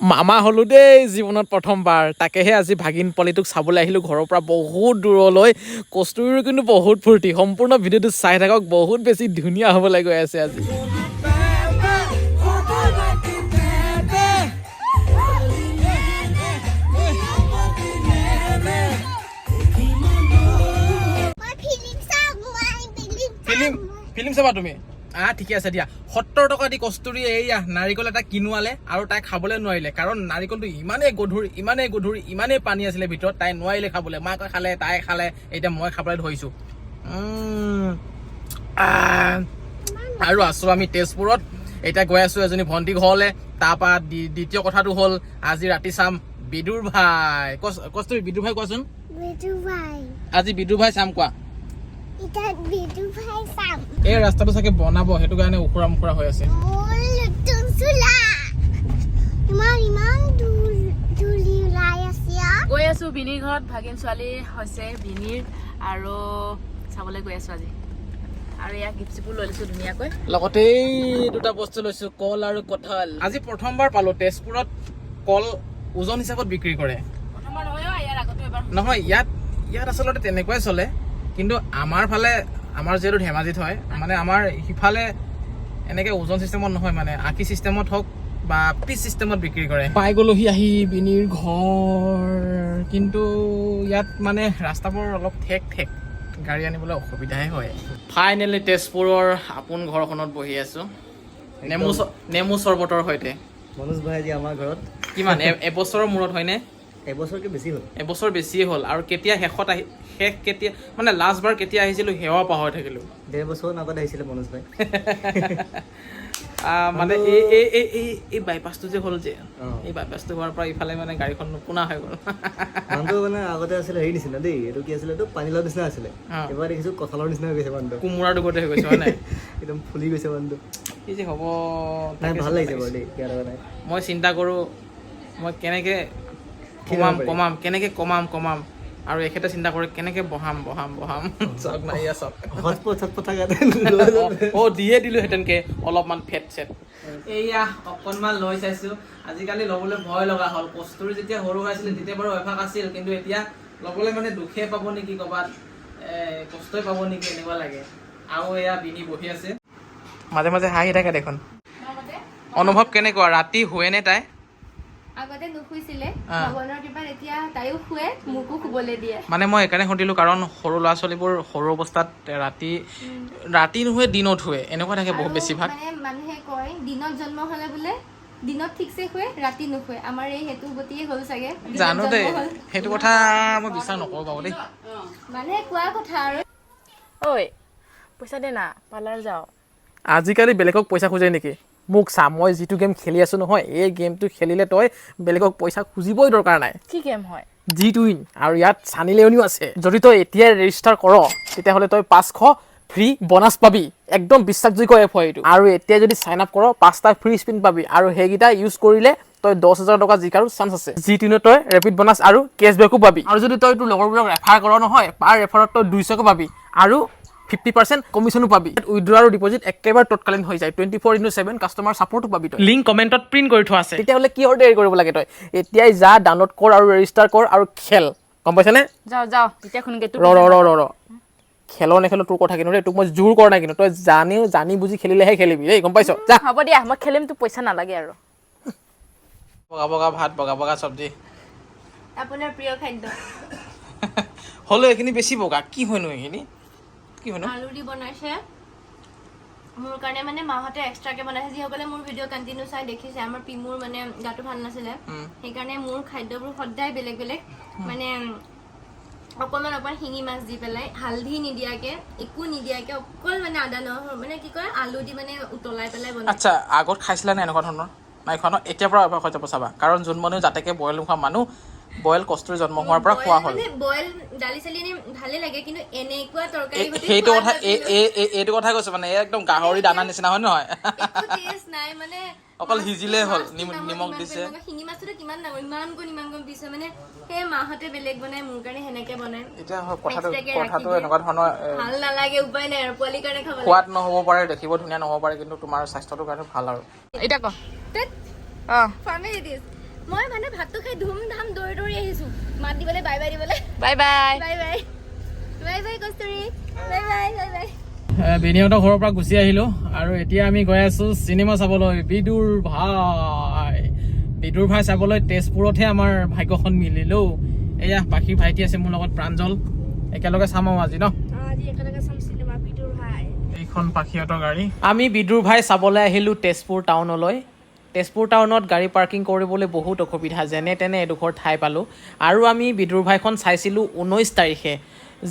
মামা হ'লো দেই জীৱনত প্ৰথমবাৰ। তাকেহে আজি ভাগিন পোৱালিটোক চাবলৈ আহিলোঁ ঘৰৰ পৰা বহুত দূৰলৈ। কস্তুৰীৰ কিন্তু বহুত ফূৰ্তি। সম্পূৰ্ণ ভিডিঅ'টো চাই থাকক বহুত বেছি ধুনীয়া হ'বলৈ গৈ আছে আজি। ফিলিম চাবা তুমি। আহ ঠিকে আছে দিয়া। সত্তৰ টকা দি কস্তুৰী এইয়া নাৰিকল এটা কিনোৱালে আৰু তাই খাবলৈ নোৱাৰিলে। কাৰণ নাৰিকলটো ইমানেই গধুৰ ইমানেই গধুৰ ইমানেই পানী আছিলে ভিতৰত তাই নোৱাৰিলে খাবলৈ। মাকে খালে তাই খালে এতিয়া মই খাবলৈ ধৰিছোঁ। আৰু আছোঁ আমি তেজপুৰত। এতিয়া গৈ আছোঁ এজনী ভণ্টি ঘৰলৈ। তাৰপৰা দ্বি- দ্বিতীয় কথাটো হ'ল আজি ৰাতি চাম বিদুৰ ভাই। কস্তুৰী বিদুৰ ভাই কোৱাচোন? আজি বিদুৰ ভাই চাম কোৱা এতিয়া বিদু ভাই চাম এই ৰাস্তাটো চাগে বনাব সেইটো কাৰণে উখুৰা মুখুৰা হৈ আছে। গৈ আছো বিনিৰ ঘৰত। ভাগিন ছোৱালী হৈছে বিনিৰ আৰু চাবলৈ গৈ আছো আজি। আৰু ইয়াক গিফ্ট চিপো লৈ লৈছো ধুনীয়াকৈ। লগতে দুটা বস্তু লৈছো কল আৰু কঁঠাল। আজি প্ৰথমবাৰ পালো তেজপুৰত কল ওজন হিচাপত বিক্ৰী কৰে। প্ৰথমবাৰ নহয় অ, ইয়াৰ আগতো এবাৰ। নহয় ইয়াত ইয়াত আচলতে তেনেকুৱাই চলে। কিন্তু আমাৰ ফালে আমাৰ যিহেতু ধেমাজিত হয় মানে আমাৰ সিফালে এনেকে ওজন চিষ্টেমত নহয় মানে আশী চিষ্টেমত হওক বা পিচ চিষ্টেমত বিক্ৰী কৰে। পাই গ'লোহি আহি বিনিৰ ঘৰ কিন্তু ইয়াত মানে ৰাস্তাবোৰ অলপ ঠেক ঠেক গাড়ী আনিবলৈ অসুবিধাহে হয়। ফাইনেলি তেজপুৰৰ আপোন ঘৰখনত বহি আছো। নেমু চ- নেমু চৰ্বতৰ সৈতে। মনোজ ভাই আজি আমাৰ ঘৰত। কিমান? এবছৰৰ মূৰত হয়নে? এবছৰকৈ বেছি হ'ল? এবছৰ বেছিয়ে হ'ল। আৰু কেতিয়া শেষত আহি শেষ কেতিয়া মানে লাষ্টবাৰ কেতিয়া আহিছিলোঁ সেৱাও পাহৰি থাকিলোঁ। ডেৰ বছৰ আগত আহিছিলে মনোজ ভাই। মানে এই এই এই এই এই বাইপাছটো যে হ'ল যে এই বাইপাছটো হোৱাৰ পৰা ইফালে মানে গাড়ীখন নুশুনা হৈ গ'ল। মানুহটো মানে আগতে আছিলে হেৰি নিচিনা দেই এইটো কি আছিলে এইটো পানীলাও নিচিনা আছিলে। এবাৰ দেখিছোঁ কঁঠালৰ নিচিনা হৈ গৈছে মানুহটো। কোমোৰাৰ দুগতে হৈ গৈছে নাই? একদম ফুলি গৈছে মানুহটো। কি যে হ'ব নাই ভালো লাগিছে বাৰু দেই মই চিন্তা কৰোঁ মই কেনেকৈ কমাম। কমাম কেনেকৈ কমাম কমাম। আৰু এখেতে চিন্তা কৰে কেনেকৈ বহাম বহাম বহাম। চক নাই ইয়াত চক হটপট চটপট থাকাতে অ দিয়ে দিলোহেঁতেনকে অলপমান ফেট চেট। এইয়া অকণমান লৈ চাইছো। আজিকালি ল'বলৈ ভয় লগা হ'ল। কস্তুৰী যেতিয়া সৰু হৈ আছিলে তেতিয়া বাৰু অভ্যাস আছিল। কিন্তু এতিয়া ল'বলৈ মানে দুখে পাব নেকি ক'ৰবাত? কষ্টই পাব নেকি এনেকুৱা লাগে। আৰু এয়া বিনি বহি আছে। মাজে মাজে হাঁহি থাকে দেখোন। অনুভৱ কেনেকুৱা? ৰাতি শুৱেনে তাই? আগতে নুশুইছিলে আহ। ভগৱানৰ কৃপাত এতিয়া তাইও শুৱে মোকো শুবলৈ দিয়ে। মানে মই সেইকাৰণে সুধিলোঁ কাৰণ সৰু ল'ৰা ছোৱালীবোৰ সৰু অৱস্থাত ৰাতি ৰাতি নুশুৱে দিনত শুৱে এনেকুৱা থাকে বহুত বেছিভাগ। মানে মানুহে কয় দিনত জন্ম হলে বোলে দিনত ঠিকছে শুৱে ৰাতি নুশুৱে। আমাৰ এই সেইটো গতিয়ে হ'ল চাগে জানো দেই। সেইটো কথা মই বিশ্বাস নকৰোঁ বাৰু দেই। মানুহে কোৱা কথা আৰু। ঐ পইচা দে না পাৰ্লাৰ যাওঁ। আজিকালি বেলেগক পইচা খোজে নেকি? মোক চা মই যিটো গেম খেলি আছোঁ নহয় এই গেমটো খেলিলে তই বেলেগক পইচা খুজিবই দৰকাৰ নাই। কি গেম হয়? জি টুইন আৰু ইয়াত চানি লেউনিও আছে। যদি তই এতিয়াই ৰেজিষ্টাৰ কৰ তেতিয়াহ'লে তই পাঁচশো ফ্ৰী বনাছ পাবি। একদম বিশ্বাসযোগ্য এপ হয় এইটো। আৰু এতিয়া যদি চাইন আপ কৰ পাঁচটা ফ্ৰী স্পিন পাবি। আৰু সেইকেইটা ইউজ কৰিলে তই দহ হাজাৰ টকা জিকাৰো চান্স আছে। জি টুইনত তই ৰেপিড বনাছ আৰু কেছবেকো পাবি। আৰু যদি তই তোৰ লগৰবোৰক ৰেফাৰ কৰ নহয় পাৰ ৰেফাৰত তই দুইশকৈ পাবি। আৰু ফিফটি পাৰ্চেণ্ট কমিশ্যনো পাবি। উইড্ৰ আৰু ডিপজিট একেবাৰে তৎকালীন হৈ যায়। Twenty four into seven customer ছাপৰ্টো পাবি তই। লিংক কমেণ্টত প্ৰিণ্ট কৰি থোৱা আছে। তেতিয়াহ'লে কিহৰ দেৰি কৰিব লাগে তই? এতিয়াই যা ডাউনলোড কৰ আৰু ৰেজিষ্টাৰ কৰ আৰু খেল। গম পাইছানে? ৰ ৰ ৰ ৰ ৰ। খেলৰ নেখেলো তোৰ কথা কিন্তু দেই। তোক মই জোৰ কৰা নাই কিন্তু। তই জানিও জানি বুজি খেলিলেহে খেলিবি দেই। গম পাইছ? যা। হ'ব দিয়া মই খেলিম তোৰ পইচা নালাগে আৰু। বগা বগা ভাত বগা বগা চব্জি। আপোনাৰ প্ৰিয় খাদ্য। হ'লেও এইখিনি বেছি বগা। কি হয়নো এইখিনি? কি হয়নো আলু দি বনাইছে। মোৰ কাৰণে মানে মাহঁতে এক্সট্ৰাকে বনাইছে। যিসকলে মোৰ ভিডিঅ' কণ্টিনিউ চাই দেখিছে আমাৰ পিমুৰ মানে গাটো ভালো নাছিলে। সেইকাৰণে মোৰ খাদ্যবোৰ সদায় বেলেগ বেলেগ। মানে অকণমান অকণমান শিঙি মাছ দি পেলাই হালধি নিদিয়াকে একো নিদিয়াকে অকল মানে আদা নহৰু মানে কি কয় আলু দি মানে উতলাই পেলাই বনাই। আচ্ছা আগত খাইছিলা নে এনেকুৱা ধৰণৰ? নাই খোৱা ন? এতিয়াৰ পৰা অভ্যাস হৈ যাব চাবা। কাৰণ যোন মানুহ যাতেকে বইল নোখোৱা মানুহ বইল কস্তুৰী জন্ম হোৱাৰ পৰা খোৱা হ'ল। মানে বইল দালি চালি এনে ভালে লাগে কিন্তু এনেকুৱা তৰকাৰী এই- সৈতে সেইটো কথা এইটো কথাই কৈছো মানে একদম গাহৰি দানা নিচিনা হয় নহয়? নাই মানে অকল সিজিলেই হ'ল, নিমখ দিছে। ডাঙৰ, শিঙি মাছটোতো কিমান ডাঙৰ ইমান কণ ইমান কণ পিছে মানে সেই মাহঁতে বেলেগ বনাই মোৰ কাৰণে সেনেকে বনাই। এতিয়া হয় কথাটো Extra কে ৰাখি কথাটো দিয়ে। এনেকুৱা ধৰণৰ এ, ভাল নালাগে উপায় নাই আৰু পোৱালিৰ কাৰণে খাব লাগে। সোৱাদ নহ'ব পাৰে দেখিব ধুনীয়া নহ'ব পাৰে কিন্তু তোমাৰ স্বাস্থ্যটোৰ কাৰণে ভাল আৰু। এতিয়া ক। টেট, অঁ। Family dish। মই মানে ভাতটো খাই ধুম ধাম দৌৰি দৌৰি আহিছো। মাত দিবলৈ বাই বাই দিবলৈ। Bye bye. Bye bye. Bye bye কস্তুৰী। Bye bye bye bye. বেনিহঁতৰ ঘৰৰ পৰা গুচি আহিলোঁ আৰু এতিয়া আমি গৈ আছোঁ চিনেমা চাবলৈ বিদুৰ ভাই। বিদুৰ ভাই চাবলৈ তেজপুৰতহে আমাৰ ভাগ্যখন মিলিলো এয়া বাকী ভাইটি আছে মোৰ লগত প্ৰাঞ্জল। একেলগে চাম আৰু আজি ন? আজি একেলগে বিদুৰ ভাই। এইখন পাখিহঁতৰ গাড়ী। আমি বিদুৰ ভাই চাবলৈ আহিলোঁ তেজপুৰ টাউনলৈ। তেজপুৰ টাউনত গাড়ী পাৰ্কিং কৰিবলৈ বহুত অসুবিধা যেনে তেনে এডোখৰ ঠাই পালোঁ। আৰু আমি বিদুৰভাইখন চাইছিলোঁ ঊনৈছ তাৰিখে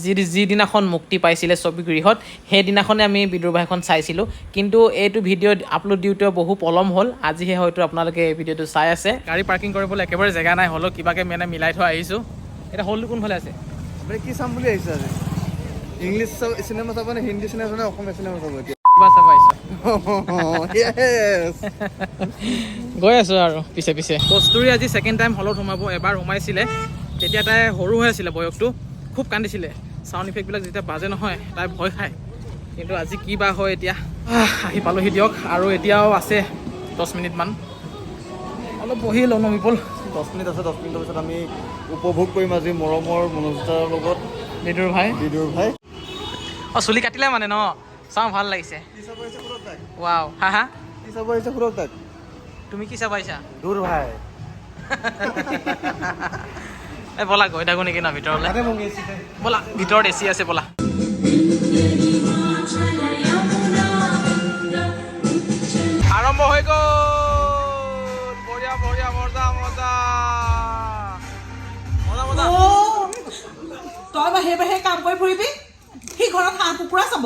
যি যিদিনাখন মুক্তি পাইছিলে ছবিগৃহত সেইদিনাখনে আমি বিদুৰভাইখন চাইছিলোঁ। কিন্তু এইটো ভিডিঅ' আপলোড দিওঁতে বহু পলম হ'ল। আজিহে হয়তো আপোনালোকে এই ভিডিঅ'টো চাই আছে। গাড়ী পাৰ্কিং কৰিবলৈ একেবাৰে জেগা নাই হ'লেও কিবাকৈ মানে মিলাই থৈ আহিছোঁ। এতিয়া হ'লটো কোনফালে আছে? কি চাম বুলি আহিছে আজি? ইংলিছ চাব- চিনেমা চাব নে হিন্দী চিনেমা চাব নে অসমীয়া চিনেমা চাব এতিয়া? আহিছোঁ Yes! গৈ আছোঁ আৰু পিছে পিছে। কস্তুৰী আজি ছেকেণ্ড টাইম হলত সোমাব এবাৰ সোমাইছিলে। তেতিয়া তাই সৰু হৈ আছিলে বয়সটো খুব কান্দিছিলে। চাউণ্ড ইফেক্টবিলাক যেতিয়া বাজে নহয় তাই ভয় খায়। কিন্তু আজি কি বা হয় এতিয়া? আহ, আহি পালোহি দিয়ক। আৰু এতিয়াও আছে দহ মিনিটমান। অলপ বহি লওঁ ন বিপুল। দহ মিনিট আছে দহ মিনিটৰ পিছত আমি উপভোগ কৰিম আজি মৰমৰ মনোজতাৰ লগত। বিদুৰ ভাই। বিদুৰ ভাই। অঁ চুলি কাটিলে মানে ন? চাওঁ ভালো লাগিছে। ৱাও হা হা? তুমি কি চাব আহিছা? দূৰ ভাই। এই ব'লা গৈ থাকোঁ নেকি ন ভিতৰলৈ? ব'লা ভিতৰত এ চি আছে ব'লা। আৰম্ভ হৈ গ'ল। বঢ়িয়া বঢ়িয়া মজা মজা। মজা মজা। তই বাহিৰে বাহিৰে কাম কৰি ফুৰিবি? সি ঘৰত হাঁহ কুকুৰা চাব।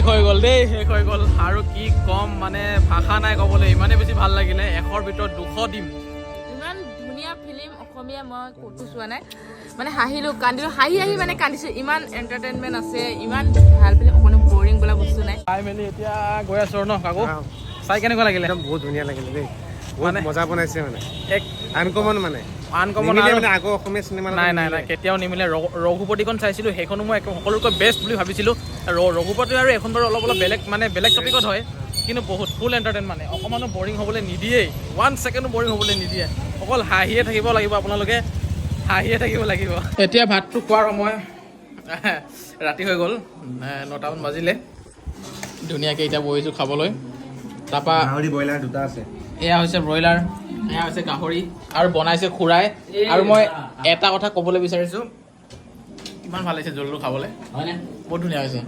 শেষ হৈ গ'ল দেই। শেষ হৈ গ'ল। আৰু কি ক'ম মানে ভাষা নাই ক'বলৈ ইমানেই বেছি ভাল লাগিলে। এশৰ ভিতৰত দুশ দিম। ইমান ধুনীয়া ফিল্ম অসমীয়া মই ক'তো চোৱা নাই। মানে হাঁহিলোঁ কান্দিলোঁ হাঁহি হাঁহি মানে কান্দিছোঁ। ইমান এণ্টাৰটেইনমেণ্ট আছে ইমান ভাল ফিল্ম অকণো বৰিং বোলা বস্তু নাই। চাই মেলি এতিয়া গৈ আছো ন কাকো? চাই কেনেকুৱা লাগিলে? একদম বহুত ধুনীয়া লাগিলে দেই। বহুত মজা বনাইছে মানে। এক আনকমন মানে। আনকমন নিমিলে আৰু মানে আগৰ অসমীয়া চিনেমা নাই নাই নাই কেতিয়াও নিমিলে। ৰঘু- ৰঘুপতিখন চাইছিলোঁ সেইখনো মই সকলোতকৈ বেষ্ট বুলি ভাবিছিলোঁ। ৰঘুপতি আৰু এখন বাৰু অলপ অলপ বেলেগ মানে বেলেগ টপিকত হয় কিন্তু বহুত ফুল এণ্টাৰটেইন মানে। অকণমানো বৰিং হ'বলৈ নিদিয়েই। ওৱান ছেকেণ্ডো বৰিং হ'বলৈ নিদিয়ে। অকল হাঁহিয়ে থাকিব লাগিব আপোনালোকে। হাঁহিয়ে থাকিব লাগিব। এতিয়া ভাতটো খোৱাৰ সময়। ৰাতি হৈ গ'ল। নটামান বাজিলে। ধুনীয়াকৈ এতিয়া বহিছোঁ খাবলৈ। তাৰপৰা গাহৰি ব্ৰইলাৰ দুটা আছে। এয়া হৈছে ব্ৰইলাৰ এয়া হৈছে গাহৰি আৰু বনাইছে খুৰাই। আৰু মই এটা কথা ক'বলৈ বিচাৰিছোঁ। ইমান ভালো লাগিছে জলটো খাবলৈ। বহুত ধুনীয়া হৈছে।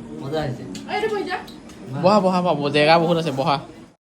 বহা বহা বহা জেগা বহুত আছে বহা।